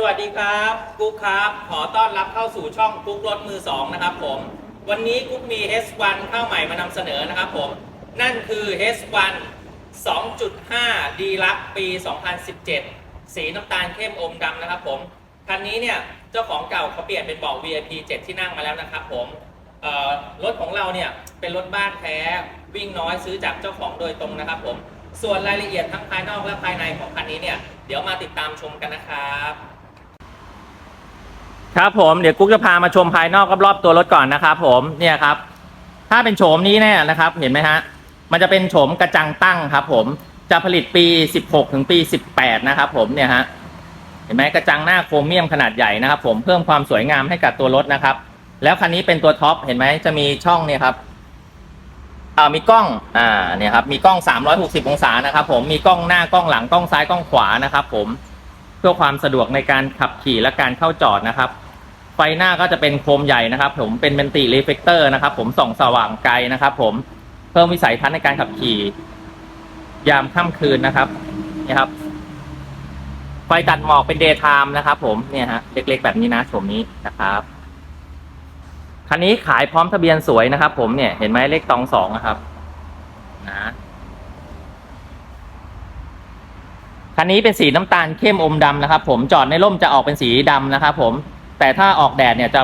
สวัสดีครับกุ๊กครับ ขอต้อนรับเข้าสู่ช่องกุ๊กรถมือสองนะครับผมวันนี้กุ๊กมี H1 เข้าใหม่มานำเสนอนะครับผมนั่นคือ H1 2.5 ดีลักปี 2017 สีน้ำตาลเข้มอมดำนะครับผมคันนี้เนี่ยเจ้าของเก่าเขาเปลี่ยนเป็นเบาะ VIP 7 ที่นั่งมาแล้วนะครับผมรถของเราเนี่ยเป็นรถบ้านแท้วิ่งน้อยซื้อจากเจ้าของโดยตรงนะครับผมส่วนรายละเอียดทั้งภายนอกและภายในของคันนี้เนี่ย เดี๋ยวมาติดตามชมกันนะครับ ครับผมเดี๋ยวกุ๊กจะพามาชมภายนอกรอบๆตัวรถก่อนนะครับผมเนี่ยครับ ถ้าเป็นโฉมนี้เนี่ยนะครับ เห็นไหมฮะมันจะเป็นโฉมกระจังตั้งครับ ผมจะผลิตปี 16 ถึงปี 18 นะครับ ผมเนี่ยฮะเห็นไหมกระจังหน้าโครเมียมขนาดใหญ่นะครับ ผมเพิ่มความสวยงามให้กับตัวรถนะครับ แล้วคันนี้เป็นตัวท็อปเห็นไหมจะมีช่องเนี่ยครับอ่ามีกล้องอ่าเนี่ยครับมีกล้อง 360 องศานะครับ ผมมีกล้องหน้ากล้องหลังกล้องซ้ายกล้องขวานะครับ ผมเพื่อความสะดวกในการขับขี่และการเข้าจอดนะครับ ไฟหน้าก็จะเป็นโคมใหญ่นะครับ ผมเป็นเมนติเรีเฟกเตอร์นะครับ ผมส่องสว่างไกลนะครับ ผมเพิ่มวิสัยทัศน์ในการขับขี่ ยามค่ำคืนนะครับนี่ครับ ไฟตัดหมอกเป็นเดย์ไทม์นะครับ ผมเนี่ยฮะเล็กๆแบบนี้นะโฉมนี้นะครับคันนี้ขายพร้อมทะเบียนสวยนะครับ ผมเนี่ยเห็นไหมเลขตองสองนะครับนะคันนี้เป็นสีน้ำตาลเข้มอมดำนะครับ ผมจอดในร่มจะออกเป็นสีดำนะครับ ผม แต่ถ้าออกแดดเนี่ยจะ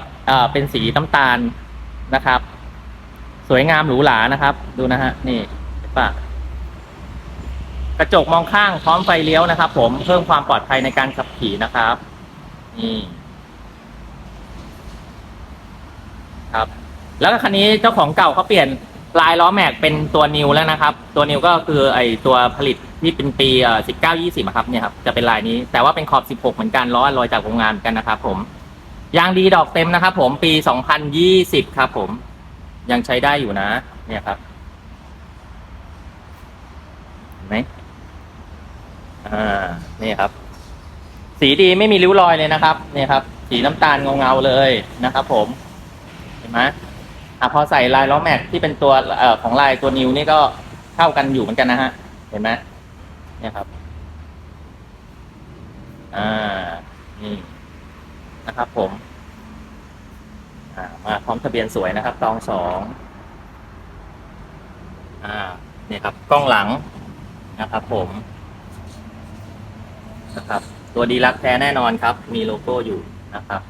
เป็นสีน้ำตาลนะครับ สวยงามหรูหรานะครับ ดูนะฮะนี่ปะกระจกมองข้างพร้อมไฟเลี้ยวนะครับ ผมเพิ่มความปลอดภัยในการขับขี่นะครับนี่ครับ แล้วก็คันนี้เจ้าของเก่าเขาเปลี่ยนลายล้อแม็กเป็นตัวนิวแล้วนะครับ ตัวนิวก็คือไอตัวผลิตที่เป็นปีเอ่อสิบเก้ายี่สิบครับเนี่ยครับจะเป็นลายนี้แต่ว่าเป็นขอบสิบหกเหมือนกันล้อลอยจากโรงงานเหมือนกันนะครับผม ยางดีดอกเต็มนะครับผมปีสองพันยี่สิบครับผมยังใช้ได้อยู่นะ เนี่ยครับเห็นไหมอ่านี่ครับ สีดีไม่มีริ้วรอยเลยนะครับเนี่ยครับ สีน้ำตาลเงาๆเลยนะครับผมเห็นไหมอะพอใส่ลายล้อแม็กที่เป็นตัวเอ่อของลายตัวนิวนี่ก็เข้ากันอยู่เหมือนกันนะฮะ เห็นไหมเนี่ยครับ อ่า นี่นะครับผม อ่ามาพร้อมทะเบียนสวยนะครับตองสองอ่านี่ยครับกล้องหลังนะครับผมนะครับ ตัวดีลักแท้แน่นอนครับ มีโลโก้อยู่นะครับ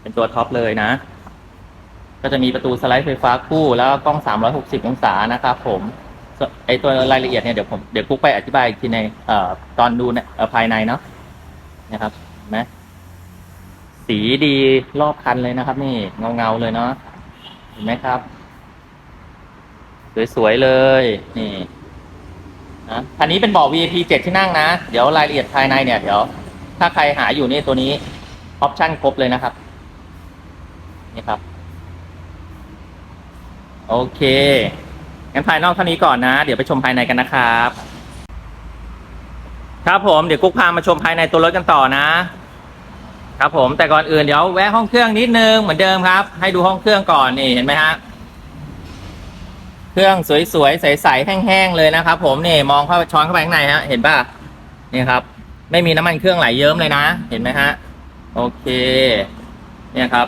เป็นตัวท็อปเลยนะ ก็จะมีประตูสไลด์ไฟฟ้าคู่แล้วก็กล้อง 360 องศานะครับผมไอตัวรายละเอียดเนี่ยเดี๋ยวผมเดี๋ยวกุ๊กไปอธิบายอีกทีในเอ่อตอนดูเนี่ยภายในเนาะนะครับเห็นไหม สีดีรอบคันเลยนะครับ นี่เงาเงาเลยเนาะเห็นไหมครับ สวยๆเลย นี่นะคันนี้เป็นเบาะ VIP 7ที่นั่งนะ เดี๋ยวรายละเอียดภายในเนี่ยเดี๋ยว ถ้าใครหาอยู่นี่ตัวนี้ออปชั่นครบเลยนะครับ นี่ครับ โอเคงั้นภายนอกเท่านี้ก่อนนะ เดี๋ยวไปชมภายในกันนะครับ ครับผมเดี๋ยวกุ๊กพามาชมภายในตัวรถกันต่อนะ ครับผมแต่ก่อนอื่นเดี๋ยวแวะห้องเครื่องนิดนึงเหมือนเดิมครับ ให้ดูห้องเครื่องก่อนนี่เห็นไหมฮะเครื่องสวยๆใสๆแห้งๆเลยนะครับ ผมนี่มองเข้าช้อนเข้าไปข้างในฮะเห็นป่ะนี่ครับ ไม่มีน้ำมันเครื่องไหลเยิ้มเลยนะ เห็นไหมฮะโอเคเนี่ยครับ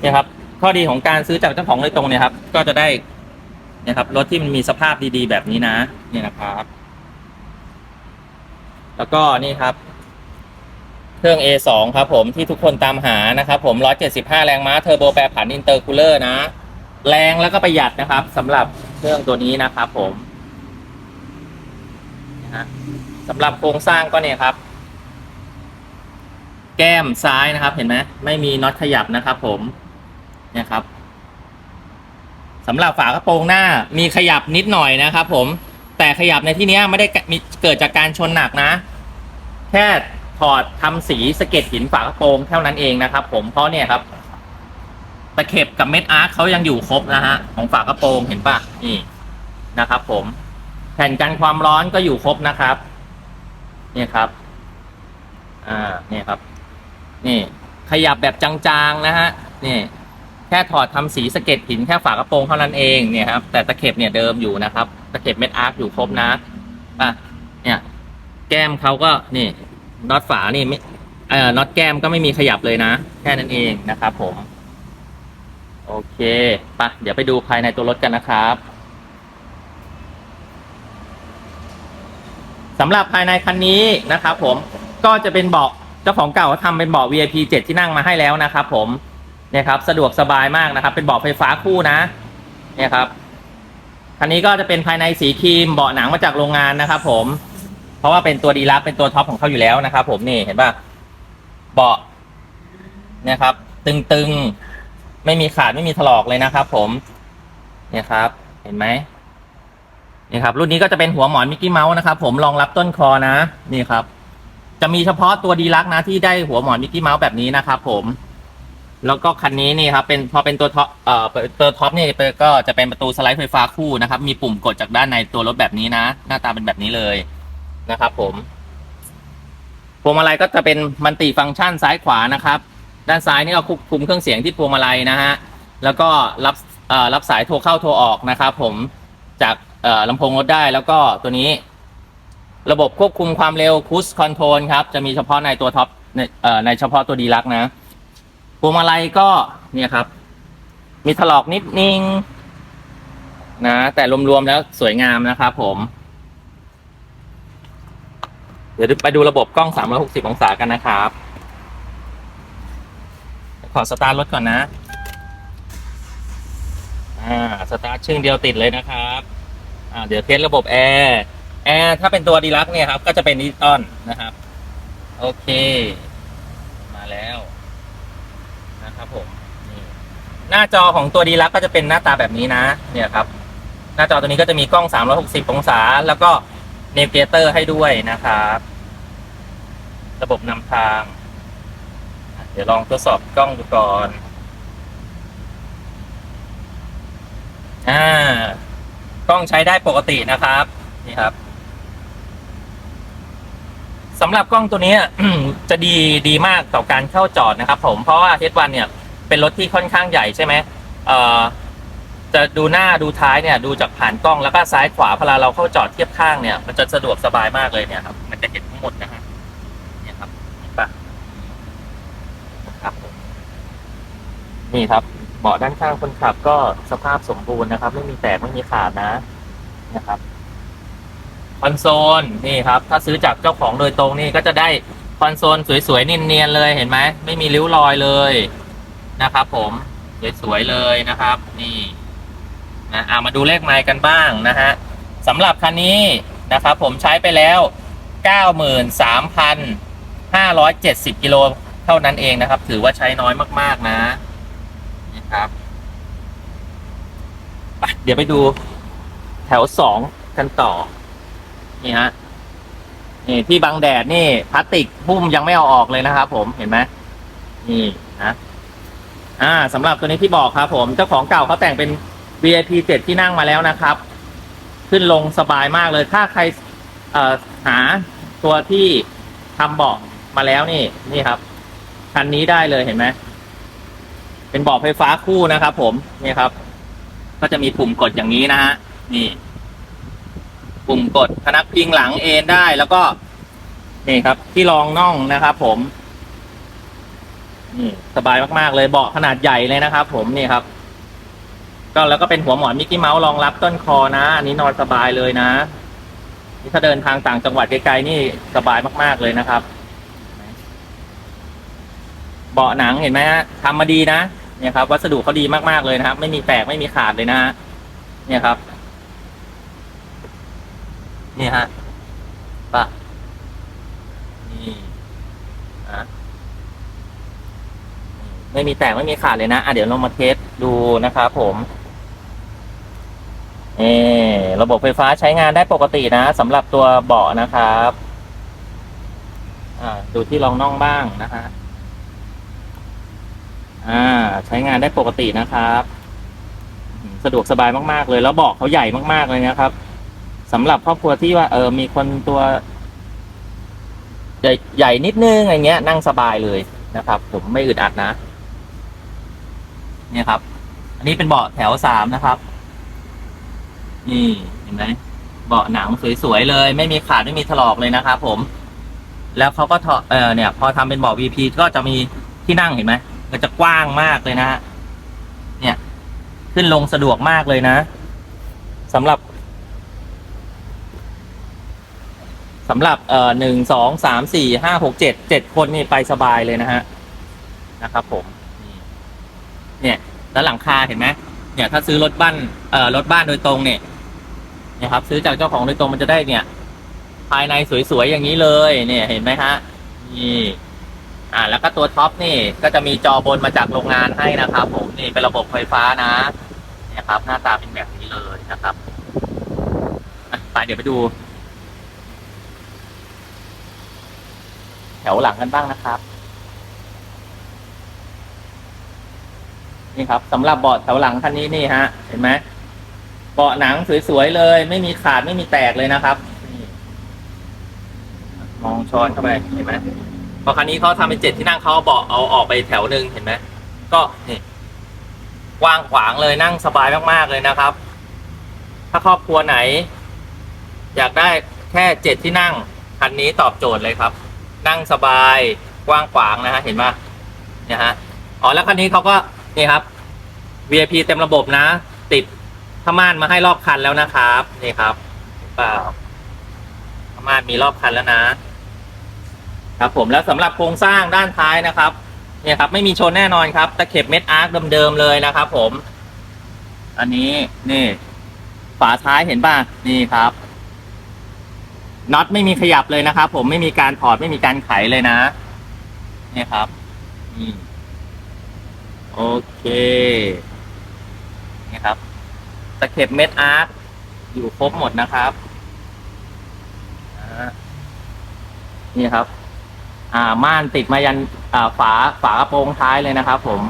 เนี่ยครับ ข้อดีของการซื้อจากเจ้าของโดยตรงเนี่ยครับ ก็จะได้เนี่ยครับรถที่มันมีสภาพดีๆแบบนี้นะ เนี่ยนะครับ แล้วก็นี่ครับ เครื่อง A2 ครับผมที่ทุกคนตามหานะครับผม 175 แรงม้าเทอร์โบแปรผันอินเตอร์คูลเลอร์นะ แรงแล้วก็ประหยัดนะครับสำหรับเครื่องตัวนี้นะครับผมนะฮะสำหรับโครงสร้างก็เนี่ยครับ แก้มซ้ายนะครับเห็นไหมไม่มีน็อตขยับนะครับผมเนี่ยครับสำหรับฝากระโปรงหน้ามีขยับนิดหน่อยนะครับผมแต่ขยับในที่นี้ไม่ได้มีเกิดจากการชนหนักนะ แค่ ถอดทำสีสเก็ดหินฝากระโปรงเท่านั้นเองนะครับ ผมเพราะเนี่ยครับตะเข็บกับเม็ดอาร์คเขายังอยู่ครบนะฮะของฝากระโปรงเห็นปะนี่นะครับ ผมแผ่นกันความร้อนก็อยู่ครบนะครับ เนี่ยครับ อ่าเนี่ยครับ นี่ ขยับแบบจางๆนะฮะนี่แค่ถอดทำสีสเก็ดหินแค่ฝากระโปรงเท่านั้นเองเนี่ยครับ แต่ตะเข็บเนี่ยเดิมอยู่นะครับตะเข็บเม็ดอาร์คอยู่ครบนะอะเนี่ย แก้มเขาก็นี่ น็อตฝานี่ไม่เอ่อน็อตแก้มก็ไม่มีขยับเลยนะ แค่นั้นเองนะครับผม โอเคปะเดี๋ยวไปดูภายในตัวรถกันนะครับสำหรับภายในคันนี้นะครับผมก็จะเป็นเบาะเจ้าของเก่าเขาทำเป็นเบาะ VIP 7 ที่นั่งมาให้แล้วนะครับผมเนี่ยครับ สะดวกสบายมากนะครับ เป็นเบาะไฟฟ้าคู่นะ เนี่ยครับคันนี้ก็จะเป็นภายในสีครีมเบาะหนังมาจากโรงงานนะครับผม เพราะว่าเป็นตัวดีลักเป็นตัวท็อปของเขาอยู่แล้วนะครับ ผมนี่เห็นป่ะเบาะนี่ยครับ ตึงๆ ไม่มีขาดไม่มีถลอกเลยนะครับ ผมเนี่ยครับ เห็นไหมนี่ครับ รุ่นนี้ก็จะเป็นหัวหมอนมิกกี้เมาส์นะครับ ผมรองรับต้นคอนะนี่ครับ จะมีเฉพาะตัวดีลักนะที่ได้หัวหมอนมิกกี้เมาส์แบบนี้นะครับ ผมแล้วก็คันนี้นี่ครับเป็นพอเป็นตัวท็อปเอ่อตัวท็อปนี่ก็จะเป็นประตูสไลด์ไฟฟ้าคู่นะครับ มีปุ่มกดจากด้านในตัวรถแบบนี้นะ หน้าตาเป็นแบบนี้เลย นะครับผมพวงมาลัยก็จะเป็นมัลติฟังก์ชันซ้ายขวานะครับ ด้านซ้ายนี่ก็ควบคุมเครื่องเสียงที่พวงมาลัยนะฮะแล้วก็รับรับสายโทรเข้าโทรออกนะครับผมจากลำโพงรถได้แล้วก็ตัวนี้ ระบบควบคุมความเร็วคูสคอนโทรลครับจะมีเฉพาะในตัวท็อปในเอ่อในเฉพาะตัวดีลักนะพวงมาลัยก็เนี่ยครับ มีถลอกนิดนึงนะแต่รวมๆแล้วสวยงามนะครับผม เดี๋ยวไปดูระบบกล้อง 360 องศากันนะครับ ขอสตาร์ทรถก่อนนะ อ่า สตาร์ทชึ่งเดียวติดเลยนะครับ อ่า เดี๋ยวเทสระบบแอร์ แอร์ถ้าเป็นตัวดีลักเนี่ยครับ ก็จะเป็นดิจิตอลนะครับ โอเค มาแล้วนะครับผม หน้าจอของตัวดีลักก็จะเป็นหน้าตาแบบนี้นะ เนี่ยครับ หน้าจอตัวนี้ก็จะมีกล้อง 360 องศา แล้วก็ เนวเกเตอร์ให้ด้วยนะครับ ระบบนำทาง เดี๋ยวลองทดสอบกล้องดูก่อนอ่ากล้องใช้ได้ปกตินะครับ นี่ครับสำหรับกล้องตัวนี้จะดีดีมากต่อการเข้าจอดนะครับ ผมเพราะว่าเทสวันเนี่ย เป็นรถที่ค่อนข้างใหญ่ใช่ไหมเอ่อ จะดูหน้าดูท้ายเนี่ยดูจากผ่านกล้องแล้วก็ซ้ายขวาเวลาเราเข้าจอดเทียบข้างเนี่ยมันจะสะดวกสบายมากเลยเนี่ยครับ มันจะเห็นทั้งหมดนะฮะเนี่ยครับเห็นปะครับนี่ครับเบาะด้านข้างคนขับก็สภาพสมบูรณ์นะครับ ไม่มีแตกไม่มีขาดนะนะครับคอนโซลนี่ครับ ถ้าซื้อจากเจ้าของโดยตรงนี่ก็จะได้คอนโซลสวยๆเนียนๆเลยเห็นไหมไม่มีริ้วรอยเลยนะครับ ผมสวยๆเลยนะครับ นี่ นะอ่ามาดูเลขไมล์กันบ้างนะฮะสำหรับคันนี้นะครับผมใช้ไปแล้ว 93,570กิโลเท่านั้นเองนะครับ ถือว่าใช้น้อยมากๆนะนี่ครับเดี๋ยวไปดูแถวสองกันต่อ นี่ฮะนี่ที่บังแดดนี่พลาสติกหุ้มยังไม่เอาออกเลยนะครับผมเห็นไหมนี่นะอ่าสำหรับตัวนี้ที่บอกครับผมเจ้าของเก่าเขาแต่งเป็น VIP 7ที่นั่งมาแล้วนะครับ ขึ้นลงสบายมากเลย ถ้าใครหาตัวที่ทำเบาะมาแล้วนี่นี่ครับ คันนี้ได้เลยเห็นไหมเป็นเบาะไฟฟ้าคู่นะครับผมนี่ครับ ก็จะมีปุ่มกดอย่างนี้นะฮะนี่ ปุ่มกดพนักพิงหลังเอนได้แล้วก็ นี่ครับ ที่รองน่องนะครับ ผมนี่สบายมากๆเลยเบาะขนาดใหญ่เลยนะครับ ผมนี่ครับ ก็แล้วก็เป็นหัวหมอนมิกกี้เมาส์รองรับต้นคอนะ อันนี้นอนสบายเลยนะ นี่ถ้าเดินทางต่างจังหวัดไกลๆนี่สบายมากๆเลยนะครับ เบาะหนังเห็นไหมฮะทำมาดีนะเนี่ยครับ วัสดุเขาดีมากๆเลยนะครับ ไม่มีแตกไม่มีขาดเลยนะฮะเนี่ยครับ นี่ฮะปะนี่อะไม่มีแตกไม่มีขาดเลยนะ อะเดี๋ยวลองมาเทสดูนะครับผม เอระบบไฟฟ้าใช้งานได้ปกตินะสำหรับตัวเบาะนะครับดูที่รองน่องบ้างนะฮะอ่า ใช้งานได้ปกตินะครับ สะดวกสบายมากๆเลย แล้วเบาะเขาใหญ่มากๆเลยนะครับสำหรับครอบครัวที่ว่า เออมีคนตัว ใหญ่ใหญ่นิดนึงอะไรเงี้ย นั่งสบายเลยนะครับ ผมไม่อึดอัดนะ เนี่ยครับ อันนี้เป็นเบาะแถวสามนะครับ นี่เห็นไหมเบาะหนังสวยๆเลย ไม่มีขาดไม่มีถลอกเลยนะครับผม แล้วเขาก็ถอเออเนี่ย พอทำเป็นเบาะ VP ก็จะมีที่นั่งเห็นไหมก็จะกว้างมากเลยนะฮะเนี่ย ขึ้นลงสะดวกมากเลยนะสำหรับสำหรับเอ่อหนึ่งสองสามสี่ห้าหกเจ็ดเจ็ดคนนี่ไปสบายเลยนะฮะนะครับผมเนี่ย แล้วหลังคาเห็นไหมเนี่ย ถ้าซื้อรถบ้านเอ่อรถบ้านโดยตรงเนี่ย นะครับ ซื้อจากเจ้าของโดยตรงมันจะได้เนี่ย ภายในสวยๆอย่างนี้เลยเนี่ยเห็นไหมฮะนี่อ่าแล้วก็ตัวท็อปนี่ก็จะมีจอบนมาจากโรงงานให้นะครับ ผมนี่เป็นระบบไฟฟ้านะเนี่ยครับ หน้าตาเป็นแบบนี้เลยนะครับไปเดี๋ยวไปดู แถวหลังกันบ้างนะครับ นี่ครับสำหรับเบาะแถวหลังคันนี้นี่ฮะ เห็นไหม เบาะหนังสวยๆเลย ไม่มีขาดไม่มีแตกเลยนะครับมองช้อนเข้าไปเห็นไหมพอคันนี้เขาทำเป็นเจ็ดที่นั่งเขาเบาะเอาออกไปแถวหนึ่งเห็นไหมก็นี่กว้างขวางเลยนั่งสบายมากๆเลยนะครับ ถ้าครอบครัวไหน อยากได้แค่เจ็ดที่นั่งคันนี้ตอบโจทย์เลยครับ นั่งสบายกว้างขวางนะฮะเห็นปะเนี่ยฮะอ๋อแล้วคันนี้เขาก็นี่ครับ VIP เต็มระบบนะ ติด ผ้าม่านมาให้รอบคันแล้วนะครับนี่ครับเห็นเปล่าผ้าม่านมีรอบคันแล้วนะ ครับผมแล้วสำหรับโครงสร้างด้านท้ายนะครับ เนี่ยครับ ไม่มีชนแน่นอนครับตะเข็บเม็ดอาร์คเดิมๆเลยนะครับ ผม อันนี้นี่ ฝาท้ายเห็นป่ะนี่ครับน็อตไม่มีขยับเลยนะครับ ผมไม่มีการถอดไม่มีการไขเลยนะนี่ครับนี่โอเคนี่ครับ ตะเข็บเม็ดอาร์คอยู่ครบหมดนะครับนี่ครับ อ่าม่านติดมายันอ่าฝาฝากระโปรงท้ายเลยนะครับ ผม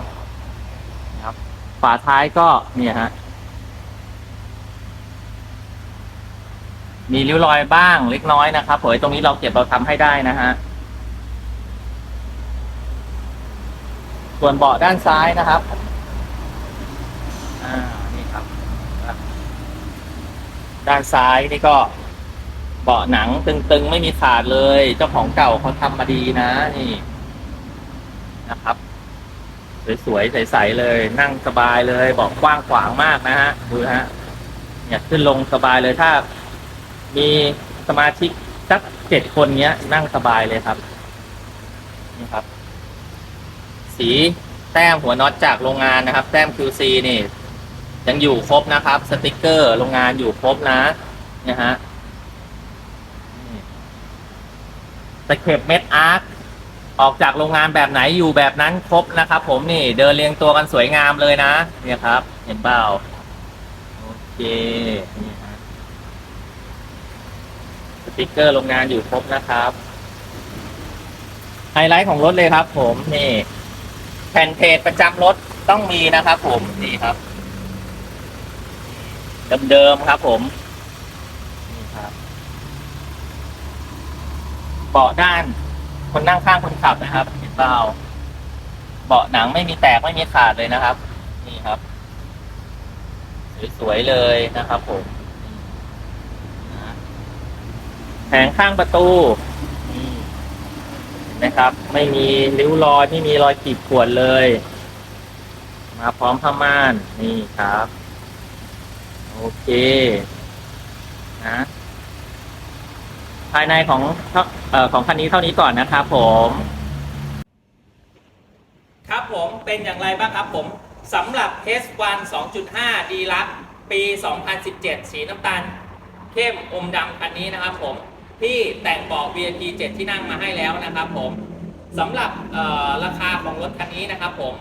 ครับ ฝาท้ายก็เนี่ยฮะมีริ้วรอยบ้างเล็กน้อยนะครับผมตรงนี้เราเก็บเราทำให้ได้นะฮะส่วนเบาะด้านซ้ายนะครับอ่า ด้านซ้ายนี่ก็เบาะหนังตึงๆ ไม่มีขาดเลย เจ้าของเก่าเขาทำมาดีนะนี่นะครับ สวยๆ ใสๆเลย นั่งสบายเลยเบาะกว้างขวางมากนะฮะดูฮะเนี่ยขึ้นลงสบายเลยถ้า มีสมาชิกสักเจ็ดคนเนี้ย นั่งสบายเลยครับนี่ครับ สีแต้มหัวน็อตจากโรงงานนะครับ แต้ม QC นี่ ยังอยู่ครบนะครับ สติกเกอร์ โรงงานอยู่ครบนะเนี่ยฮะตะเข็บเม็ดอาร์คออกจากโรงงานแบบไหนอยู่แบบนั้นครบนะครับ ผมนี่เดินเรียงตัวกันสวยงามเลยนะ เนี่ยครับ เห็นเปล่าโอเคนี่ฮะสติกเกอร์โรงงานอยู่ครบนะครับไฮไลท์ของรถเลยครับ ผมนี่แผ่นเพจประจำรถต้องมีนะครับ ผมนี่ครับ เดิมๆครับผมนี่ครับเบาะด้าน คนนั่งข้างคนขับนะครับเห็นเปล่าเบาะหนังไม่มีแตกไม่มีขาดเลยนะครับ นี่ครับ สวยๆเลยนะครับ ผมแผงข้างประตูนี่เห็นไหมครับ ไม่มีริ้วรอยไม่มีรอยขีดข่วนเลย มาพร้อมผ้าม่านนี่ครับ โอเค นะ ภายในของเอ่อของคันนี้เท่านี้ก่อนนะครับผม ครับผมเป็นอย่างไรบ้างครับผมสำหรับ S1 2.5 d l u x ปี 2017 สีน้ำตาล เข้มอมดำคันนี้นะครับผม ที่แต่งเบาะ VIP 7 ที่นั่งมาให้แล้วนะครับผมสำหรับเอ่อราคาของรถคันนี้นะครับผม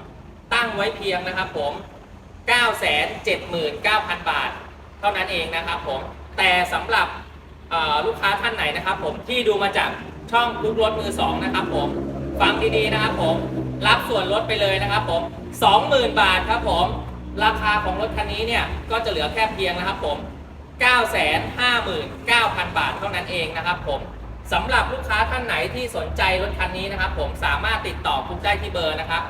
ตั้งไว้เพียงนะครับผม 979,000 บาท เท่านั้นเองนะครับผม แต่สำหรับลูกค้าท่านไหนนะครับ ผมที่ดูมาจากช่องลูกรถมือสองนะครับผมฟังดีๆนะครับผมรับส่วนลดไปเลยนะครับผม 20,000 บาทครับผม ราคาของรถคันนี้เนี่ยก็จะเหลือแค่เพียงนะครับผม 959,000 บาทเท่านั้นเองนะครับผมสำหรับลูกค้าท่านไหนที่สนใจรถคันนี้นะครับผมสามารถติดต่อคุกได้ที่เบอร์นะครับ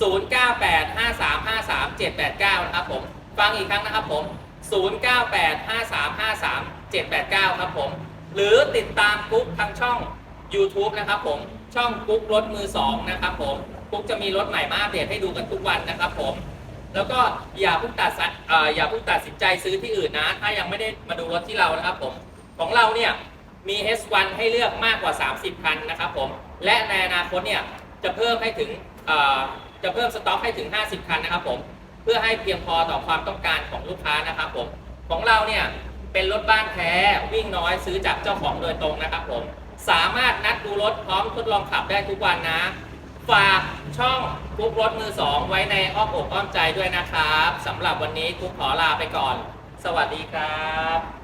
0985353789 นะครับผม ฟังอีกครั้งนะครับผม 0985353789 ครับผม หรือติดตามกรุ๊ปทางช่อง YouTube นะครับผม ช่องกุ๊กรถมือสองนะครับผม กุ๊กจะมีรถใหม่มาอัปเดตให้ดูกันทุกวันนะครับผม แล้วก็อย่าเพิ่งตัดสินออย่าเพิ่งตัดสินใจซื้อที่อื่นนะ ถ้ายังไม่ได้มาดูรถที่เรานะครับผม ของเราเนี่ยมี S1 ให้เลือกมากกว่า 30 คันนะครับผม และในอนาคตเนี่ยจะเพิ่มให้ถึงจะเพิ่มสต็อกให้ถึง 50 คันนะครับผม พื่อให้เพียงพอต่อความต้องการของลูกค้านะครับผมของเราเนี่ยเป็นรถบ้านแท้วิ่งน้อยซื้อจากเจ้าของโดยตรงนะครับผมสามารถนัดดูรถพร้อมทดลองขับได้ทุกวันนะ ฝากช่องกุ๊กรถมือสองไว้ในอ้อมอกอ้อมใจด้วยนะครับสำหรับวันนี้กุ๊กขอลาไปก่อน สวัสดีครับ